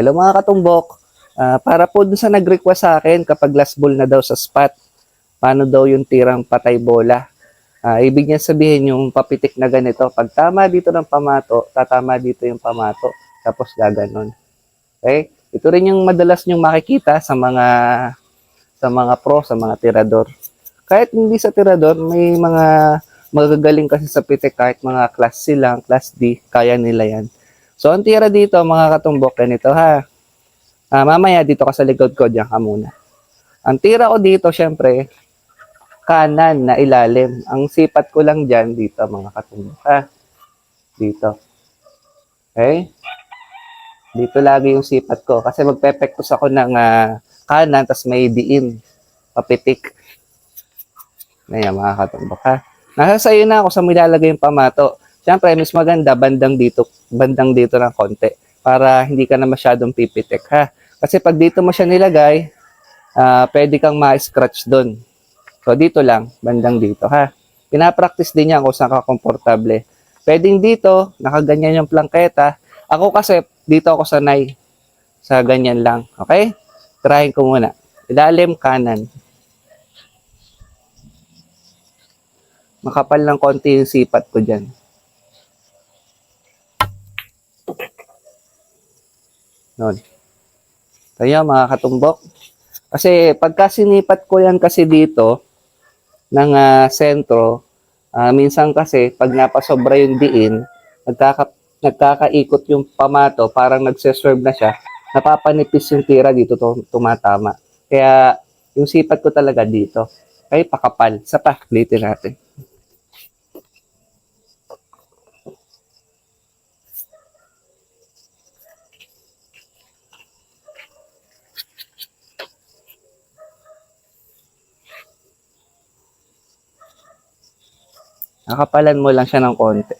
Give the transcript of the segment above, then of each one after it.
Hello mga katumbok. Ah, para po dun sa nag-request sa akin kapag last ball na daw sa spot, paano daw yung tirang patay bola. Ah, ibig niya sabihin yung papitik na ganito. Pag tama dito ng pamato, tatama dito yung pamato. Tapos gaganon. Okay? Ito rin yung madalas nyong makikita sa mga sa mga pro, sa mga tirador. Kahit hindi sa tirador, may mga magagaling kasi sa pitik kahit mga class C lang, class D, kaya nila yan. So, ang tira dito, mga katumbok, ganito ha. Ah, mamaya, dito ka sa likod ko, diyan ka muna. Ang tira ko dito, syempre, kanan na ilalim. Ang sipat ko lang dyan, dito, mga katumbok ha. Dito. Okay? Dito lagi yung sipat ko. Kasi magpepektos ako ng ah, kanan, tas may diin. Papitik. Ayan, mga katumbok ha. Nasa sayo na ako sa milalagay yung pamato. Siyempre, mas maganda bandang dito, bandang dito ng konti para hindi ka na masyadong pipitik ha. Kasi pag dito mo siya nilagay, ah pwede kang ma-scratch doon. So dito lang, bandang dito ha. Pinapractice din yan kung saan ka komportable. Pwedeng dito, nakaganyan yung plangketa. Ako kasi, dito ako sanay sa ganyan lang. Okay? Trying ko muna. Ilalim kanan. Makapal ng konti yung sipat ko dyan. Noon. Kaya mga katumbok. Kasi pagka sinipat ko yan kasi dito ng ah, sentro, ah, minsan kasi pag napasobra yung diin, nagkaka, nagkakaikot yung pamato, parang nagseserve na siya, napapanipis yung tira dito to, tumatama. Kaya yung sipat ko talaga dito. Kaya pakapal. Sa pa, ulitin natin. Nakapalan mo lang siya ng konti.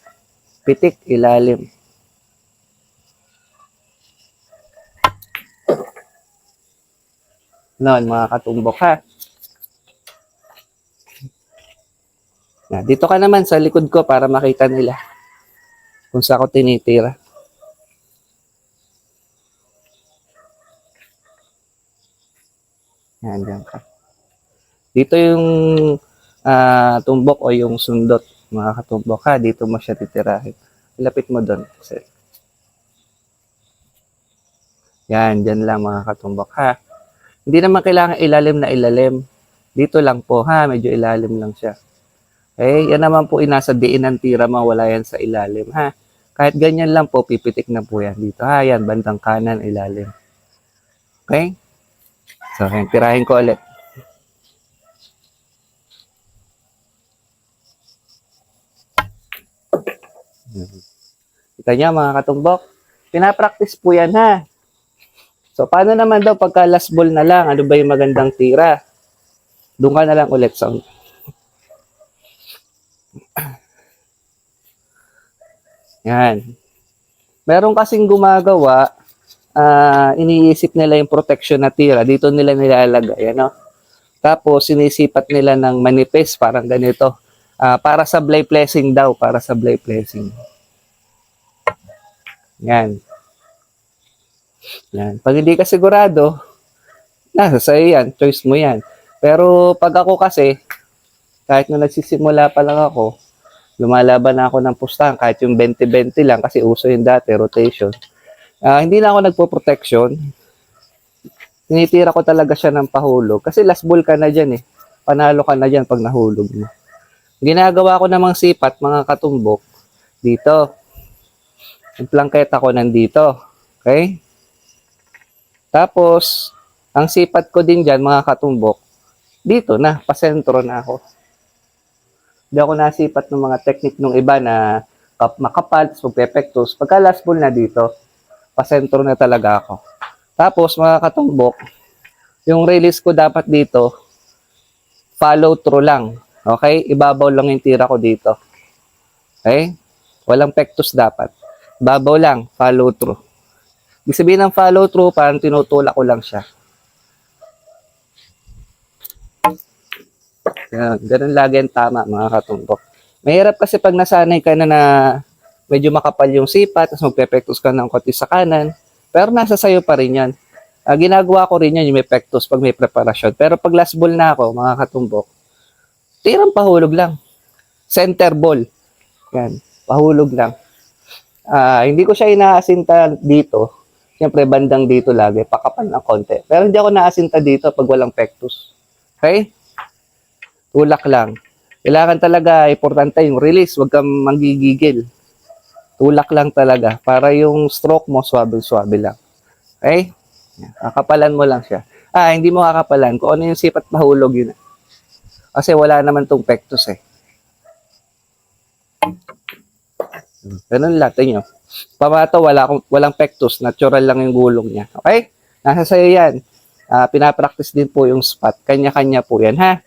Pitik, ilalim. Noon, mga katumbok ha. Na, dito ka naman sa likod ko para makita nila kung saan ako tinitira. Yan, dyan ka. Dito yung ah, tumbok o yung sundot, mga katumbok ha. Dito mo siya titirahin. Lapit mo doon. Yan, dyan lang mga katumbok ha. Hindi naman kailangan ilalim na ilalim. Dito lang po ha, medyo ilalim lang siya. Okay, yan naman po inasa diin ng tira mo, wala yan sa ilalim ha. Kahit ganyan lang po, pipitik na po yan dito ha. Yan, bandang kanan, ilalim. Okay? So, yan, tirahin ko ulit. Kita niya mga katumbok. Pinapractice po yan ha. So, paano naman daw pagka last ball na lang? Ano ba yung magandang tira? Doon ka na lang ulit sa Yan. Meron kasing gumagawa, ah, iniisip nila yung protection na tira. Dito nila nilalagay, ano? Tapos, sinisipat nila ng manifest, parang ganito. Ah, para sa blay blessing daw, para sa blay blessing. Yan. Yan. Pag hindi ka sigurado, nasa sa'yo yan. Choice mo yan. Pero pag ako kasi, kahit nung nagsisimula pa lang ako, lumalaban na ako ng pustahan kahit yung 20-20 lang kasi uso yung dati, rotation. Ah, hindi na ako nagpo-protection. Tinitira ko talaga siya ng pahulog. Kasi last ball ka na dyan eh. Panalo ka na dyan pag nahulog mo. Ginagawa ko namang sipat, mga katumbok, dito. Yung plangketa ko nandito. Okay? Tapos, ang sipat ko din dyan, mga katumbok, dito na, pasentro na ako. Hindi ako nasipat ng mga technique nung iba na kap makapal, tapos magpepektos. Pagka last ball na dito, pasentro na talaga ako. Tapos, mga katumbok, yung release ko dapat dito, follow through lang. Okay? Ibabaw lang yung tira ko dito. Okay? Walang pektos dapat. Babaw lang, follow through. Ibig sabihin ng follow through, parang tinutulak ko lang siya. Yan, ganun lagi ang tama, mga katumbok. Mahirap kasi pag nasanay ka na na medyo makapal yung sipat, tapos magpepektos ka ng konti sa kanan, Pero nasa sayo pa rin yan. Ah, ginagawa ko rin yan yung may pectus pag may preparasyon. Pero pag last ball na ako, mga katumbok, tirang pahulog lang. Center ball. Yan, pahulog lang. Ah, hindi ko siya inaasinta dito. Siyempre, bandang dito lagi, pakapal ng konti. Pero hindi ako naasinta dito pag walang pectus. Okay? Tulak lang. Kailangan talaga, importante yung release. Huwag kang manggigigil. Tulak lang talaga para yung stroke mo swabe-swabe lang. Okay? Kakapalan mo lang siya. Ah, hindi mo kakapalan. Kung ano yung sipat mahulog yun. Kasi wala naman tong pectus eh. Ganun lang, tingnan nyo. Pamato, wala, akong- walang pectus. Natural lang yung gulong niya. Okay? Nasa sayo yan. Ah, pinapractice din po yung spot. Kanya-kanya po yan, ha?